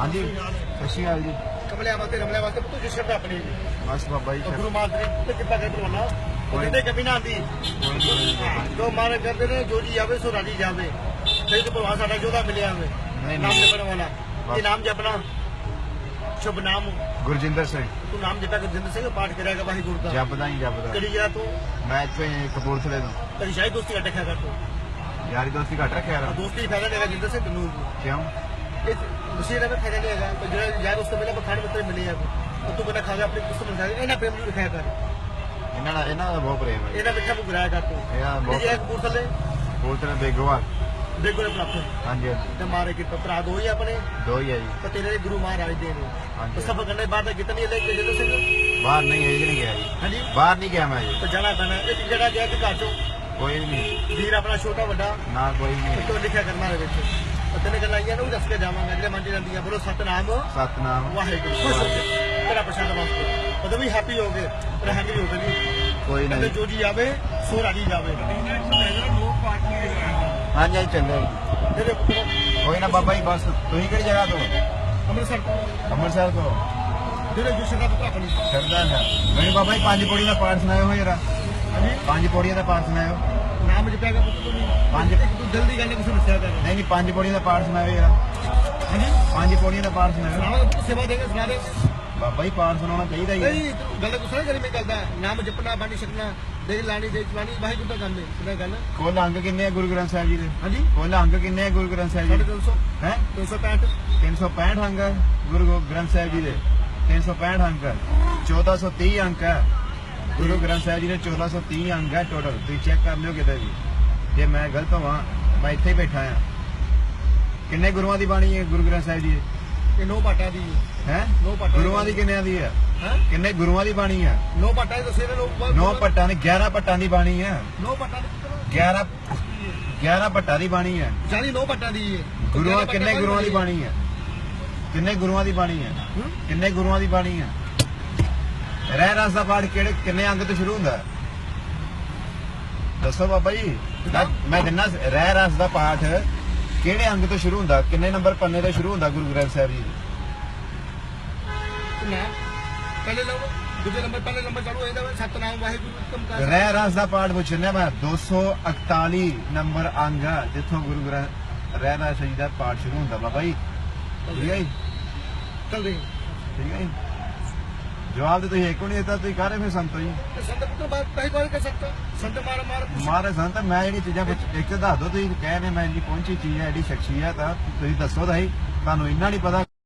ਹਾਂਜੀ ਸਤਿ ਸ਼੍ਰੀ ਅਕਾਲ ਜੀ। ਕਮਲਿਆਂ ਵਾਸਤੇ ਰਮਲਿਆਂ ਵਾਸਤੇ ਪੁੱਤ ਜਿਸ ਸ਼ਰਤ ਆਪਣੀ। ਬਸ ਬਾਬਾ ਜੀ ਗੁਰੂ ਮਾਤਰੀ ਤੇ ਕਿਰਪਾ ਕਰਕੇ ਬੁਲਾਣਾ? ਉਹ ਕਹਿੰਦੇ ਕਮੀ ਨਾ ਆਂਦੀ ਜੋ। ਮਾਰੇ ਕਰਦੇ ਨੇ ਜੋ ਜੀ ਆਵੇ ਸੋ ਰਾਜੀ ਜਾਵੇ। ਤੇ ਤੇ ਭਗਵਾਨ ਸਾਡਾ ਜੋਦਾ ਮਿਲਿਆ ਹੋਵੇ ਨਹੀਂ, ਨਾਮ। ਜਪਣ ਵਾਲਾ। ਇਹ ਨਾਮ ਜਪਣਾ? ਸ਼ੁਭ ਨਾਮ। ਗੁਰਜਿੰਦਰ ਸਿੰਘ। ਤੂੰ ਨਾਮ ਜਪਿਆ ਕਰ ਜਿੰਦ ਸਿੰਘ ਪਾਠ ਕਰਿਆਗਾ ਵਾਹਿਗੁਰੂ ਦਾ। ਜਪਦਾ ਹੀ ਜਪਦਾ। ਕਿਹੜੀ ਜਗ੍ਹਾ ਤੋਂ? ਮੈਂ ਇੱਥੇ ਕਪੂਰਥਲੇ ਤੋਂ। ਤੇਰੀ ਸ਼ਾਇਦ ਦੋਸਤੀ ਕੱਟ ਖਿਆ ਕਰ ਤੂੰ। ਯਾਰੀ ਦੋਸਤੀ ਘੱਟ ਰੱਖਿਆ ਯਾਰ ਦੋਸਤੀ ਫਾਇਦਾ ਦੇਗਾ ਜਿੰਦ ਸਿੰਘ ਤੈਨੂੰ। ਕਿਉਂ? ਇਹ ਦੂਸਰੇ ਦਾ ਵੀ ਫਾਇਦਾ ਨਹੀਂ ਹੈਗਾ ਪਰ ਜਿਹੜਾ ਯਾਰ ਦੋਸਤ ਮਿਲਿਆ ਬਖਾਣ ਮਿੱਤਰ ਮਿਲੇ ਆ ਉਹ ਤੂੰ ਕਹਿੰਦਾ ਖਾਗਾ ਆਪਣੀ ਕਿਸਮ ਨਾਲ ਇਹਨਾਂ ਪ੍ਰੇਮ ਨੂੰ ਦਿਖਾਇਆ ਕਰ। ਇਹਨਾਂ ਦਾ ਇਹਨਾਂ ਦਾ ਬਹੁਤ ਪ੍ਰੇਮ ਹੈ। ਇਹਦਾ ਮਿੱਠਾ ਮੁਗਰਾਇਆ ਕਰ ਤੂੰ। ਇਹਦਾ ਬਹੁਤ- ਇਹ ਕਪੂਰਥਲੇ ਕਪੂਰਥਲੇ ਬੇਗੋਵਾਲ ਦੇਖੋ ਇਹ ਪ੍ਰਾਪਤ। ਹਾਂਜੀ ਤੇ ਮਾਰੇ ਕਿ ਭਰਾ ਦੋ ਹੀ ਆਪਣੇ। ਦੋ ਹੀ ਹੈ ਜੀ। ਤੇ ਤੇਰੇ ਗੁਰੂ ਮਹਾਰਾਜ ਦੇ ਨੇ। ਹਾਂਜੀ। ਸਫਰ ਕਰਨੇ ਬਾਅਦ ਕਿਤਨੀ ਲੈ ਕੇ ਜਦੋਂ ਸਿੰਘ ਬਾਹਰ ਨਹੀਂ ਇਹ ਨਹੀਂ ਗਿਆ ਜੀ। ਹਾਂਜੀ। ਬਾਹਰ ਨਹੀਂ ਗਿਆ ਮੈਂ ਜੀ। ਤੇ ਜਾਣਾ ਪੈਣਾ। ਇਹ ਜਿਹੜਾ ਗਿਆ ਕਿ ਘਰ ਚੋਂ। ਕੋਈ ਨਹੀਂ। ਵੀਰ ਆਪਣਾ ਛੋਟਾ ਵੱਡਾ। ਨਾ ਕੋਈ ਨਹੀਂ। ਤੋਂ ਲਿਖਿਆ ਕਰਨਾ ਦੇ ਵਿੱਚ। ਤੈਨੇ ਗੱਲਾਂ ਆਈਆਂ ਨੂੰ ਦੱਸ ਕੇ ਜਾਵਾਂਗਾ। ਜਿਹੜੇ ਮਨ ਚ ਜਾਂਦੀਆਂ ਬੋਲੋ ਸਤਨਾਮ। ਸਤਨਾਮ। ਵਾਹਿਗੁਰੂ। ਖੁਸ਼ ਹੋ ਕੇ ਤੇਰਾ ਪ੍ਰਸ਼ਾਦ ਵਾਸਤੇ ਕਦੋਂ ਵੀ ਹੈਪੀ ਹੋ ਗਏ। ਰਹਿਣ ਵੀ ਹੋ ਗਏ ਜੀ। ਕੋਈ ਕਹਿੰਦੇ ਨਹੀਂ। ਜੋ ਜੀ ਆਵੇ ਸੋ ਰਾਜੀ ਜਾਵੇ। ਹਾਂਜੀ ਹਾਂਜੀ ਚੱਲੋ ਜਿਹੜੇ ਪੁੱਤਰ। ਕੋਈ ਨਾ ਬਾਬਾ ਜੀ ਬਸ ਤੁਸੀਂ ਕਿਹੜੀ ਜਗ੍ਹਾ ਤੋਂ? ਅੰਮ੍ਰਿਤਸਰ ਤੋਂ। ਅੰਮ੍ਰਿਤਸਰ ਤੋਂ। ਜਿਹੜੇ ਜੁਸ਼ਨ ਦਾ ਪੁੱਤਰ ਆਪਣੀ ਕਰਦਾ ਹੈ। ਮੈਨੂੰ ਬਾਬਾ ਜੀ ਪੰਜ ਪੌੜੀਆਂ ਦਾ ਪਾਠ ਸੁਣਾਇਓ ਜਰਾ ਹਾਂਜੀ। ਪੰਜ ਪੌੜੀਆਂ ਦਾ ਪਾਠ ਸੁਣਾਇਓ। ਨਾਮ ਜਪਿਆ ਗਿਆ ਪੁੱਤਰ। ਨੂੰ ਪੰਜ। ਤੂੰ ਜਲਦੀ ਗੱਲ ਕੁਛ ਦੱਸਿਆ ਕਰ ਨਹੀਂ ਨਹੀਂ ਪੰਜ ਪੌੜੀਆਂ ਦਾ ਪਾਠ ਸੁਣਾਇਓ ਜਰਾ ਹਾਂਜੀ? ਪੰਜ ਪੌੜੀਆਂ ਦਾ ਪਾਠ ਸੁਣਾਇਓ ਸੁਣਾਵਾ ਪੁੱਤ ਸੇਵਾ ਦੇਗਾ ਸੁਣਾ ਦੇ ਬਾਬਾ ਜੀ ਪਾਠ ਸੁਣਾਉਣਾ ਚਾਹੀਦਾ ਹੀ ਹੈ। ਨਹੀਂ ਤੂੰ ਗੱਲ ਕੁਛ ਨਾ ਕਰੀ ਮੈਂ ਕਰਦਾ ਨਾਮ ਜਪਣਾ ਬਾਣੀ ਛਕਣਾ ਦੇਖ ਲਾਣੀ ਦੇ ਚਲਾਣੀ ਵਾਹਿਗੁਰੂ ਦਾ ਕੰਮ ਹੈ ਸੁਣਾ ਗੱਲ। ਕੁੱਲ ਅੰਗ ਕਿੰਨੇ ਆ ਗੁਰੂ ਗ੍ਰੰਥ ਸਾਹਿਬ ਜੀ ਦੇ? ਹਾਂਜੀ? ਕੁੱਲ ਅੰਗ ਕਿੰਨੇ ਆ ਗੁਰੂ ਗ੍ਰੰਥ ਸਾਹਿਬ ਜੀ ਸਾਡੇ ਦੇ 300 ਹੈ? 365 365 ਅੰਗ ਹੈ ਗੁਰੂ ਗੋ- ਗ੍ਰੰਥ ਸਾਹਿਬ ਜੀ ਦੇ। 365 ਅੰਕ ਹੈ 1430 ਅੰਕ ਹੈ ਗੁਰੂ ਗ੍ਰੰਥ ਸਾਹਿਬ ਜੀ ਦੇ 1430 ਅੰਕ ਹੈ ਟੋਟਲ ਤੁਸੀਂ ਚੈੱਕ ਕਰ ਲਿਓ ਕਿਤੇ ਵੀ। ਜੇ ਮੈਂ ਗਲਤ ਹੋਵਾਂ ਮੈਂ ਇੱਥੇ ਬੈਠਾ ਆ ਕਿੰਨੇ ਗੁਰੂਆਂ ਦੀ ਬਾਣੀ ਹੈ ਗੁਰੂ ਗ੍ਰੰਥ ਸਾਹਿਬ ਜੀ? ਇਹ ਨੋ ਪਾਟਾ ਦੀ ਹੈ। ਨੋ ਪਾਟਾ ਗੁਰੂਆਂ ਦੀ ਕਿੰਨਿਆਂ ਦੀ ਹੈ? ਹੈ? ਕਿੰਨੇ ਗੁਰੂਆਂ ਦੀ ਬਾਣੀ ਹੈ? ਨੋ ਪਾਟਾ ਦੱਸੇ ਨੇ ਨੌ ਪੱਟਾਂ ਦੀ 11 ਪੱਟਾਂ ਦੀ ਬਾਣੀ ਹੈ। ਨੋ ਪਾਟਾ ਦੀ ਪੁੱਤਰ 11 11 ਪੱਟਾਂ ਦੀ ਬਾਣੀ ਹੈ। ਜਾਨੀ ਨੋ ਪਾਟਾ ਦੀ ਹੈ। ਗੁਰੂਆਂ ਕਿੰਨੇ ਗੁਰੂਆਂ ਦੀ ਬਾਣੀ ਹੈ? ਕਿੰਨੇ ਗੁਰੂਆਂ ਦੀ ਬਾਣੀ ਹੈ? ਹੂੰ? ਕਿੰਨੇ ਗੁਰੂਆਂ ਦੀ ਬਾਣੀ ਹੈ? ਰਹਿ ਰਸ ਦਾ ਪਾਠ ਕਿਹੜੇ ਕਿੰਨੇ ਅੰਗ ਤੋਂ ਸ਼ੁਰੂ ਹੁੰਦਾ? ਹੈ? ਦੱਸੋ ਬਾਬਾ ਜੀ ਮੈਂ- ਮੈਂ ਦਿਨਾ ਰਹਿ ਰਸ ਦਾ ਪਾਠ। ਕਿਹੜੇ ਅੰਗ ਤੋਂ ਸ਼ੁਰੂ ਹੁੰਦਾ? ਕਿੰਨੇ ਨੰਬਰ ਪੰਨੇ ਤੋਂ ਸ਼ੁਰੂ ਹੁੰਦਾ ਗੁਰੂ ਗ੍ਰੰਥ ਸਾਹਿਬ ਜੀ? ਪਹਿਲੇ ਨੰਬਰ ਦੂਜੇ ਨੰਬਰ ਪਹਿਲੇ ਨੰਬਰ ਚੜੋ ਇਹਦਾ ਵਾ ਸਤਨਾਮ ਵਾਹਿਗੁਰੂ ਉਤਮ ਕਰ ਰਹਿ। ਰਸ ਦਾ ਪਾਠ ਪੁੱਛਣਿਆ ਮੈਂ। 241 ਨੰਬਰ ਅੰਗ ਆ, ਜਿੱਥੋਂ ਗੁਰੂ ਗ੍ਰੰਥ ਰਹਿ ਰਸ ਜੀ ਦਾ ਪਾਠ ਸ਼ੁਰੂ ਹੁੰਦਾ। ਬਾਬਾ ਜੀ ਠੀਕ ਹੈ ਜੀ? ਚੱਲ ਰਹੀ ਠੀਕ ਹੈ ਜੀ? ਜਵਾਬ ਤੇ ਤੁਸੀਂ ਇੱਕ ਵੀ ਨਹੀਂ ਦਿੱਤਾ? ਤੁਸੀਂ ਰਹੇ ਫਿਰ ਸੰਤੋ ਜੀ? ਤੇ ਸੰਤ ਪੁੱਤਰ ਬਾਤ ਕਈ ਵਾਰ ਕਰ ਸਕਤਾ ਸੰਤ ਮਾਰ ਮਾਰ ਮਾਰੇ ਸੰਤ ਮੈਂ ਜਿਹੜੀ ਚੀਜ਼ਾਂ ਇੱਕ ਤਾਂ ਦੱਸ ਦੋ ਤੁਸੀਂ ਕਹੇ ਨੇ ਮੈਂ ਇੰਨੀ ਪਹੁੰਚੀ ਚੀਜ਼ ਹੈ ਐਡੀ ਸ਼ਖਸੀਅਤ ਆ ਤੁਸੀਂ ਦੱਸੋ ਤਾਂ ਤੁਹਾਨੂੰ ਇੰਨਾ ਨਹੀਂ ਪਤਾ